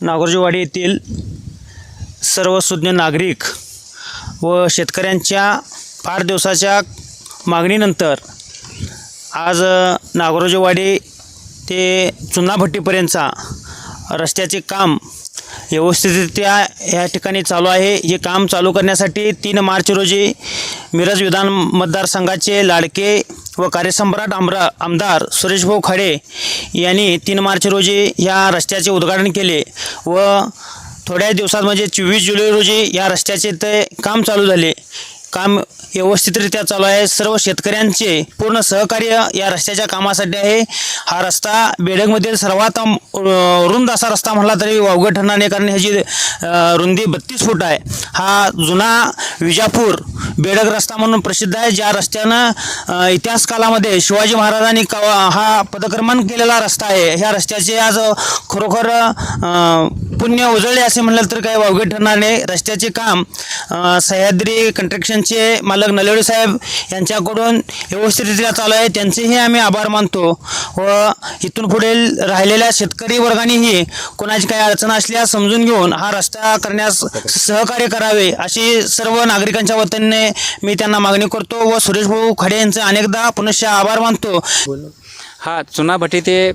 नागोरजीवाडी येथील सर्व सुज्ञ नागरिक व शेतकऱ्यांच्या फार दिवसाच्या मागणीनंतर आज अ, ते चुन्नाभट्टीपर्यंतचा रस्त्याचे काम व्यवस्थितरित्या या ठिकाणी चालू आहे. हे काम चालू करण्यासाठी तीन मार्च रोजी मिरज विधान मतदारसंघाचे लाडके व कार्यसम्राट आमरा आमदार सुरेशभाऊ खाडे यांनी तीन मार्च रोजी या रस्त्याचे उद्घाटन केले व थोड्या दिवसात म्हणजे चोवीस जुलै रोजी या रस्त्याचे ते काम चालू झाले. काम व्यवस्थितरित्या चालू आहे. सर्व शेतकऱ्यांचे पूर्ण सहकार्य या रस्त्याच्या कामासाठी आहे. हा रस्ता बेडगमधील सर्वात रुंद असा रस्ता म्हटला तरी वावगं ठरणार नाही कारण ह्याची रुंदी बत्तीस फूट आहे. हा जुना विजापूर बेडग रस्ता म्हणून प्रसिद्ध आहे. ज्या रस्त्यानं इतिहास कालामध्ये शिवाजी महाराजांनी कवा हा पदक्रमण केलेला रस्ता आहे. ह्या रस्त्याचे आज खरोखर पुण्य उजळले असे म्हणलं तर काही वावगे ठरणार नाही. रस्त्याचे काम सह्याद्री कंट्रक्शनचे मालक नलवडे साहेब यांच्याकडून व्यवस्थितरित्या चालू आहे. त्यांचेही आम्ही आभार मानतो व इथून पुढील राहिलेल्या शेतकरी वर्गानेही कोणाची काही अडचण असल्यास समजून घेऊन हा रस्ता करण्यास सहकार्य करावे अशी सर्व नागरिकांच्या वतीने मी त्यांना मागणी करतो व सुरेश भाऊ खडे यांचे अनेकदा पुनश्च आभार मानतो. हा चुनाभट्टी ते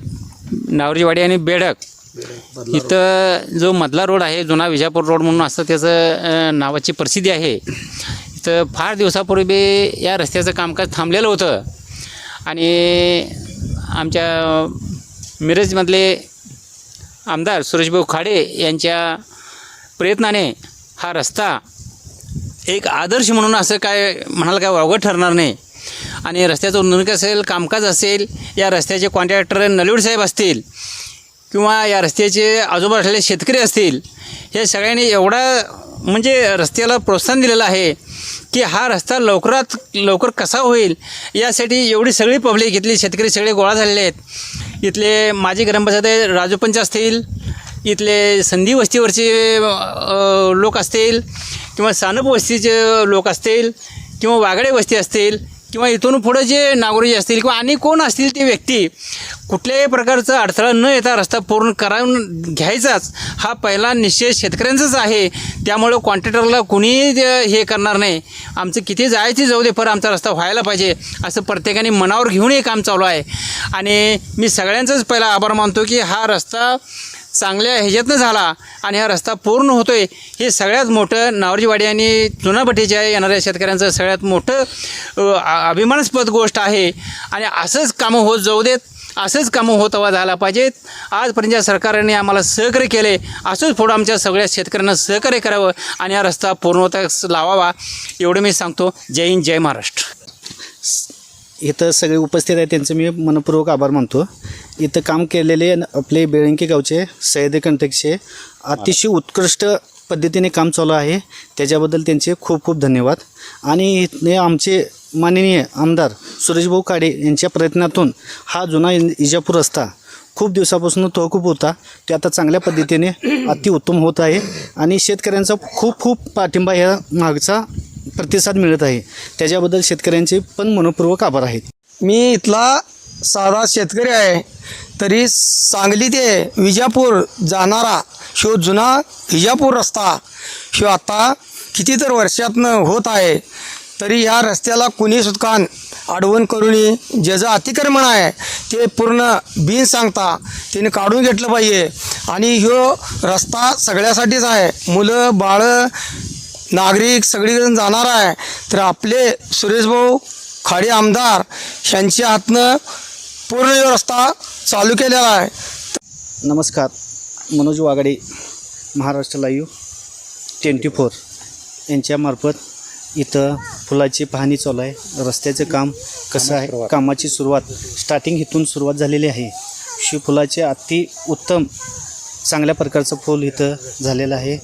नावरीवाडी आणि बेडक इथं जो मधला रोड आहे जुना विजापूर रोड म्हणून असं त्याचं नावाची प्रसिद्धी आहे. इथं फार दिवसापूर्वी या रस्त्याचं कामकाज थांबलेलं होतं. आणि आमच्या मिरजमधले आमदार सुरेशभाऊ खाडे यांच्या प्रयत्नाने हा रस्ता एक आदर्श म्हणून असं काय म्हणाल काय वावगं ठरणार नाही. आणि रस्त्याचं उन्नती असेल कामकाज असेल या रस्त्याचे कॉन्ट्रॅक्टर नलवड साहेब असतील किंवा या रस्त्याचे आजोबा असलेले शेतकरी असतील हे सगळ्यांनी एवढा म्हणजे रस्त्याला प्रोत्साहन दिलेलं आहे की हा रस्ता लवकरात लवकर कसा होईल यासाठी एवढी सगळी पब्लिक इथली शेतकरी सगळे गोळा झालेले आहेत. इथले माजी ग्रामपंचायत राजूपंच असतील इथले संधी वस्तीवरचे लोक असतील किंवा सानप वस्तीचे लोक असतील किंवा वागडे वस्ती असतील किंवा इथून पुढं जे नागोरी असतील किंवा आणि कोण असतील ते व्यक्ती कुठल्याही प्रकारचा अडथळा न येता रस्ता पूर्ण करावून घ्यायचाच हा पहिला निश्चय शेतकऱ्यांचाच आहे. त्यामुळं कॉन्ट्रॅक्टरला कुणीही हे करणार नाही. आमचं किती जायची जाऊ दे पर आमचा रस्ता व्हायला पाहिजे असं प्रत्येकाने मनावर घेऊन हे काम चालू आहे. आणि मी सगळ्यांचाच पहिला आभार मानतो की हा रस्ता चांगल्या ह्याच्यातनं झाला आणि हा रस्ता पूर्ण होतो आहे हे सगळ्यात मोठं नावरजीवाडी आणि चुनाभट्टीच्या येणाऱ्या शेतकऱ्यांचं सगळ्यात मोठं अभिमानास्पद गोष्ट आहे. आणि असंच कामं होत जाऊ देत असंच कामं होत हवा झाला पाहिजेत आजपर्यंत सरकारने आम्हाला सहकार्य केले असंच पुढं आमच्या सगळ्या शेतकऱ्यांना सहकार्य करावं आणि हा रस्ता पूर्णतः लावावा एवढं मी सांगतो. जय हिंद जय महाराष्ट्र. इथं सगळे उपस्थित आहेत त्यांचं मी मनपूर्वक आभार मानतो. इथं काम केलेले आपले बेळंकी गावचे सह्याद्री कंटकचे अतिशय उत्कृष्ट पद्धतीने काम चालू आहे. त्याच्याबद्दल त्यांचे खूप खूप धन्यवाद. आणि इथले आमचे माननीय आमदार सुरेशभाऊ काडे यांच्या प्रयत्नातून हा जुना इजापूर रस्ता खूप दिवसापासून तहकूब होता. ते आता चांगल्या पद्धतीने अतिउत्तम होत आहे. आणि शेतकऱ्यांचा खूप खूप पाठिंबा ह्या मागचा प्रतिसाद मिळत आहे. त्याच्याबद्दल शेतकऱ्यांचे पण मनपूर्वक आभार आहेत. मी इथला साधा शेतकरी आहे. तरी सांगली ते विजापूर जाणारा शो जुना हिजापूर रस्ता शो आत्ता कितीतर वर्षातनं होत आहे तरी ह्या रस्त्याला कुणी सुटकान आडवण करून ज्याचं अतिक्रमण आहे ते पूर्ण बिन सांगता त्याने काढून घेतलं पाहिजे. आणि ह्यो रस्ता सगळ्यासाठीच आहे. मुलं बाळं नागरिक सगळीकडून जाणार आहे. तर आपले सुरेशभाऊ खाडे आमदार यांच्या हातनं पूर्ण रस्ता चालू केलेला आहे. नमस्कार. Manoj Wagade Maharashtra live twenty four. यांच्यामार्फत इथं फुलाची पाहणी चालू आहे. रस्त्याचं काम कसं आहे? कामाची सुरुवात. स्टार्टिंग इथून सुरुवात झालेली आहे. शिवफुलाचे अति उत्तम चांगल्या प्रकारचं फूल इथं झालेलं आहे.